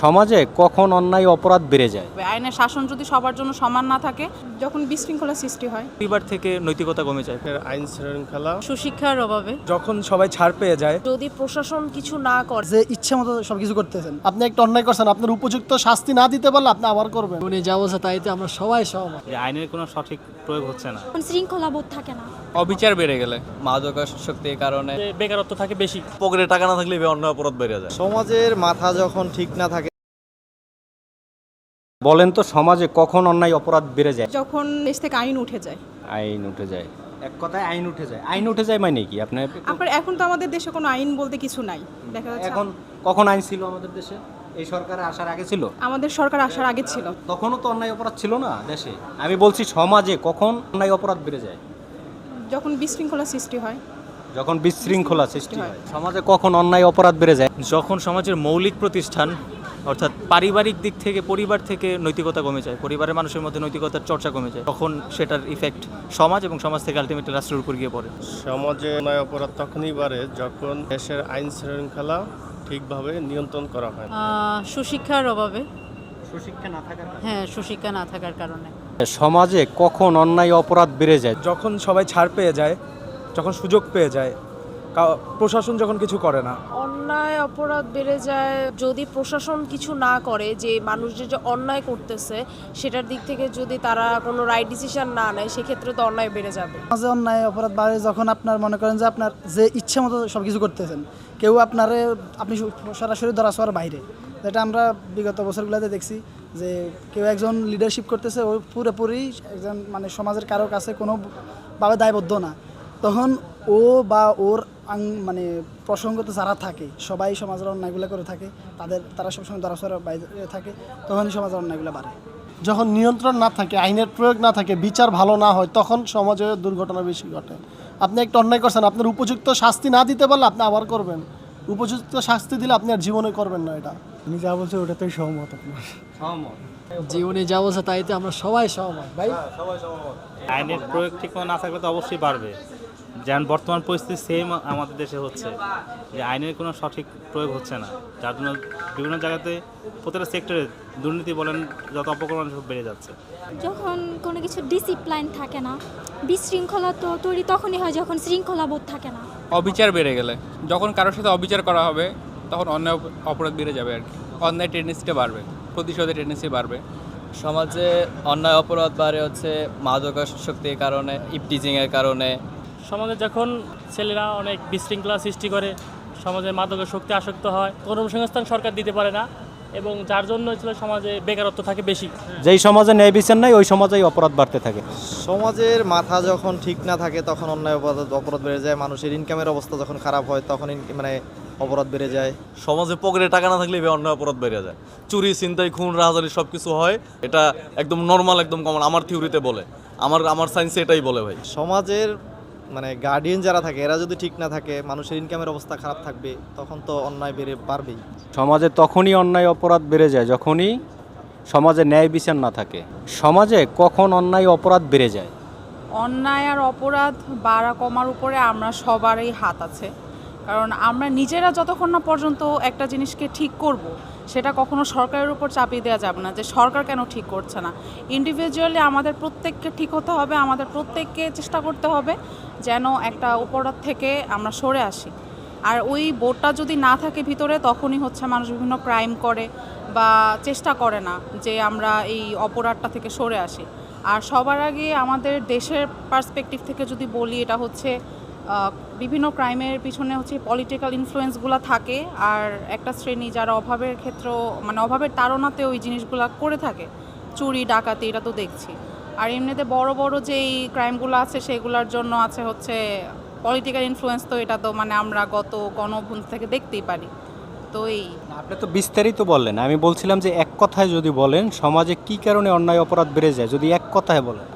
সমাজে কখন অন্যায় অপরাধ বেড়ে যায়? আইনের শাসন যদি সবার জন্য সমান না থাকে যখন বিশৃঙ্খলা সৃষ্টি হয়। পরিবার থেকে নৈতিকতা কমে যায়। আইন শৃঙ্খলা সুশিক্ষার অভাবে। যখন সবাই ছাড় পেয়ে যায় যদি প্রশাসন কিছু না করে যে ইচ্ছে মতো সবকিছু করতেছেন আপনি একটা অন্যায় করছেন আপনার উপযুক্ত শাস্তি না দিতে পারলে আপনি আবার করবেন। উনি যা বলছে তাইতে আমরা সবাই সহমত। আইনের কোনো সঠিক প্রয়োগ হচ্ছে না। শৃঙ্খলা বোধ থাকে না। অবিচার বেড়ে গেলে মাদকাসক্তির কারণে। বেকারত্ব থাকে বেশি। পকেটে টাকা না থাকলে অন্য অপরাধ বেড়ে যায়। সমাজের মাথা যখন ঠিক না থাকে বলেন তো সমাজে কখন অন্যায় অপরাধ বেড়ে যায়? যখন দেশ থেকে আইন উঠে যায়। আইন উঠে যায়। এক কথায় আইন উঠে যায়। আইন উঠে যায় মানে কি? আপনি আপনার এখন তো আমাদের দেশে কোনো আইন বলতে কিছু নাই। দেখা যাচ্ছে এখন কখন আইন ছিল আমাদের দেশে? এই সরকারে আসার আগে ছিল? আমাদের সরকার আসার আগে ছিল। তখনও তো অন্যায় অপরাধ ছিল না দেশে। আমি বলছি সমাজে কখন অন্যায় অপরাধ বেড়ে যায়? যখন বিশৃঙ্খলা সৃষ্টি হয় যখন বিশৃঙ্খলা সৃষ্টি হয় সমাজে কখন অন্যায় অপরাধ বেড়ে যায়? যখন সমাজের মৌলিক প্রতিষ্ঠান অর্থাৎ পারিবারিক দিক থেকে পরিবার থেকে নৈতিকতা কমে যায় পরিবারের মানুষের মধ্যে নৈতিকতার চর্চা কমে যায় তখন সেটার ইফেক্ট সমাজ এবং সমাজ থেকে আলটিমেটলি রাষ্ট্রের উপর গিয়ে পড়ে। সমাজে অন্যায় অপরাধ তখনই বাড়ে যখন দেশের আইন শৃঙ্খলা ঠিকভাবে নিয়ন্ত্রণ করা হয়। সুশিক্ষার অভাবে। সুশিক্ষা না থাকার হ্যাঁ সুশিক্ষা না থাকার কারণে। সমাজে কখন অন্যায় অপরাধ বেড়ে যায়? যখন সবাই ছাড় পেয়ে যায় যখন সুযোগ পেয়ে যায় প্রশাসন যখন কিছু করে না। অন্যায় অপরাধ বেড়ে যায় যদি প্রশাসন কিছু না করে যে মানুষ যে যে অন্যায় করতেছে সেটার দিক থেকে যদি তারা কোনো রাইট ডিসিশন না নেয় সেক্ষেত্রে তো অন্যায় বেড়ে যাবে। মাঝে অন্যায় অপরাধ বাড়ে যখন আপনার মনে করেন যে আপনার যে ইচ্ছে মতো সবকিছু করতেছেন। কেউ আপনারে আপনি সরাসরি ধরা ছোঁয়ার বাইরে। যেটা আমরা বিগত বছরগুলোতে দেখছি যে কেউ একজন লিডারশিপ করতেছে, ও পুরোপুরি একজন মানে সমাজের কারও কাছে কোনোভাবে দায়বদ্ধ না। তখন ও বা ওর আং- মানে প্রসঙ্গতে যারা থাকে, সবাই সমাজের অন্যায়গুলো করে থাকে, তাদের, তারা সবসময় ছোঁয়ার বাইরে থাকে, তখনই সমাজের অন্যায়গুলো বাড়ে। যখন নিয়ন্ত্রণ না থাকে, আইনের প্রয়োগ না থাকে, বিচার ভালো না হয়, তখন সমাজে দুর্ঘটনা বেশি ঘটে। আপনি একটা অন্যায় করছেন, আপনার উপযুক্ত শাস্তি না দিতে পারলে আপনি আবার করবেন। উপযুক্ত শাস্তি দিলে আপনি আর জীবনে করবেন না এটা। আমি যা বলছি ওটাতেই সহমত আপনার। জীবনে যা বলছে তাইতে আমরা সবাই সহমত ভাই। আইনের প্রয়োগ ঠিক মতো না থাকলে তো অবশ্যই বাড়বে। যেমন বর্তমান পরিস্থিতি সেম আমাদের দেশে হচ্ছে যে আইনের কোনো সঠিক প্রয়োগ হচ্ছে না। যার জন্য বিভিন্ন জায়গাতে প্রতিটা সেক্টরে দুর্নীতি বলেন যত অপকর্ম সব বেড়ে যাচ্ছে। যখন কোনো কিছু ডিসিপ্লাইন থাকে না বিশৃঙ্খলা তো তৈরি তখনই হয় যখন শৃঙ্খলা বোধ থাকে না। অবিচার বেড়ে গেলে যখন কারোর সাথে অবিচার করা হবে তখন অন্যায় অপরাধ বেড়ে যাবে আর কি। অন্যায় টেন্ডেন্সিটা বাড়বে প্রতিশোধের টেন্ডেন্সি বাড়বে। সমাজে অন্যায় অপরাধ বাড়ে হচ্ছে মাদকাসক্তির কারণে ইপটিজিংয়ের কারণে। সমাজে যখন ছেলেরা অনেক বিশৃঙ্খলা সৃষ্টি করে সমাজে মাদকের শক্তি আসক্ত হয় কর্মসংস্থান সরকার দিতে পারে না এবং যার জন্য ছিল সমাজে বেকারত্ব থাকে বেশি। যেই সমাজে ন্যায় বিচার নাই ওই সমাজেই অপরাধ বাড়তে থাকে। সমাজের মাথা যখন ঠিক না থাকে তখন অন্যায় অপরাধ অপরাধ বেড়ে যায় মানুষের ইনকামের অবস্থা যখন খারাপ হয় তখন মানে অপরাধ বেড়ে যায়। সমাজে পকেটে টাকা না থাকলে অন্য অপরাধ বেড়ে যায়। চুরি ছিনতাই খুন রাহাজারি সব কিছু হয়। এটা একদম নর্মাল একদম কমন আমার থিওরিতে বলে। আমার আমার সায়েন্সে এটাই বলে ভাই। সমাজের মানে গার্ডিয়ান যারা থাকে এরা যদি ঠিক না থাকে মানুষের ইনকামের অবস্থা খারাপ থাকবে তখন তো অন্যায় বেড়ে বাড়বেই সমাজে তখনই অন্যায় অপরাধ বেড়ে যায় যখনই সমাজে ন্যায় বিচার না থাকে। সমাজে কখন অন্যায় অপরাধ বেড়ে যায়? অন্যায় আর অপরাধ বাড়া কমার উপরে আমরা সবারই হাত আছে। কারণ আমরা নিজেরা যতক্ষণ না পর্যন্ত একটা জিনিসকে ঠিক করব, সেটা কখনো সরকারের উপর চাপিয়ে দেওয়া যাবে না যে সরকার কেন ঠিক করছে না। ইন্ডিভিজুয়ালি আমাদের প্রত্যেককে ঠিক হতে হবে, আমাদের প্রত্যেককে চেষ্টা করতে হবে যেন একটা অপরাধ থেকে আমরা সরে আসি। আর ওই বোর্ডটা যদি না থাকে ভিতরে, তখনই হচ্ছে মানুষ বিভিন্ন ক্রাইম করে বা চেষ্টা করে না যে আমরা এই অপরাধটা থেকে সরে আসি। আর সবার আগে আমাদের দেশের পার্সপেক্টিভ থেকে যদি বলি, এটা হচ্ছে বিভিন্ন ক্রাইমের পিছনে হচ্ছে পলিটিক্যাল ইনফ্লুয়েন্সগুলো থাকে, আর একটা শ্রেণি যারা অভাবের ক্ষেত্র মানে অভাবের তাড়নাতে ওই জিনিসগুলো করে থাকে। চুরি, ডাকাতি, এটা তো দেখছি। আর এমনিতে বড় বড় যেই ক্রাইমগুলো আছে, সেগুলোর জন্য আছে হচ্ছে পলিটিক্যাল ইনফ্লুয়েন্স তো এটা তো মানে আমরা গত গণভুন থেকে দেখতেই পারি। তো এই আপনি তো বিস্তারিত বললেন। আমি বলছিলাম যে এক কথায় যদি বলেন, সমাজে কি কারণে অন্যায় অপরাধ বেড়ে যায়? যদি এক কথায় বলেন।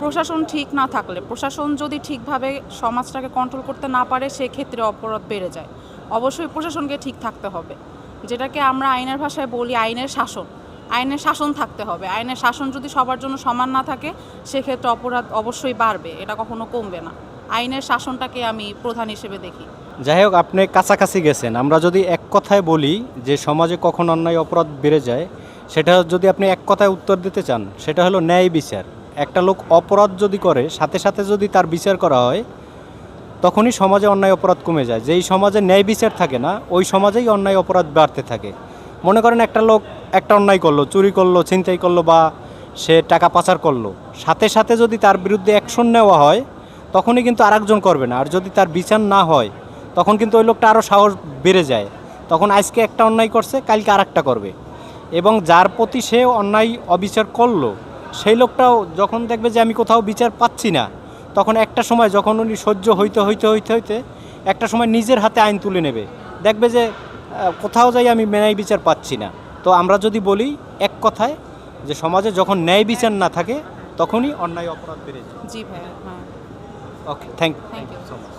প্রশাসন ঠিক না থাকলে, প্রশাসন যদি ঠিকভাবে সমাজটাকে কন্ট্রোল করতে না পারে, সেক্ষেত্রে অপরাধ বেড়ে যায়। অবশ্যই প্রশাসনকে ঠিক থাকতে হবে। যেটাকে আমরা আইনের ভাষায় বলি আইনের শাসন। আইনের শাসন থাকতে হবে। আইনের শাসন যদি সবার জন্য সমান না থাকে, সেক্ষেত্রে অপরাধ অবশ্যই বাড়বে। এটা কখনো কমবে না। আইনের শাসনটাকে আমি প্রধান হিসেবে দেখি। যাই হোক, আপনি কাছাকাছি গেছেন। আমরা যদি এক কথায় বলি যে সমাজে কখন অন্যায় অপরাধ বেড়ে যায়, সেটা যদি আপনি এক কথায় উত্তর দিতে চান, সেটা হলো ন্যায় বিচার। একটা লোক অপরাধ যদি করে, সাথে সাথে যদি তার বিচার করা হয়, তখনই সমাজে অন্যায় অপরাধ কমে যায়। যেই সমাজে ন্যায় বিচার থাকে না, ওই সমাজেই অন্যায় অপরাধ বাড়তে থাকে। মনে করেন একটা লোক একটা অন্যায় করল, চুরি করল, ছিনতাই করল বা সে টাকা পাচার করল। সাথে সাথে যদি তার বিরুদ্ধে অ্যাকশন নেওয়া হয়, তখনই কিন্তু আরেকজন করবে না। আর যদি তার বিচার না হয়, তখন কিন্তু ওই লোকটা আরও সাহস বেড়ে যায়। তখন আজকে একটা অন্যায় করছে, কালকে আর করবে। এবং যার প্রতি সে অন্যায়, অবিচার করল সেই লোকটাও যখন দেখবে যে আমি কোথাও বিচার পাচ্ছি না তখন একটা সময় যখন উনি সহ্য হইতে হইতে হইতে হইতে একটা সময় নিজের হাতে আইন তুলে নেবে। দেখবে যে কোথাও যাই আমি ন্যায় বিচার পাচ্ছি না। তো আমরা যদি বলি এক কথায় যে সমাজে যখন ন্যায় বিচার না থাকে তখনই অন্যায় অপরাধ বেড়ে যায়। জি ভাইয়া হ্যাঁ। Okay thank thank you so much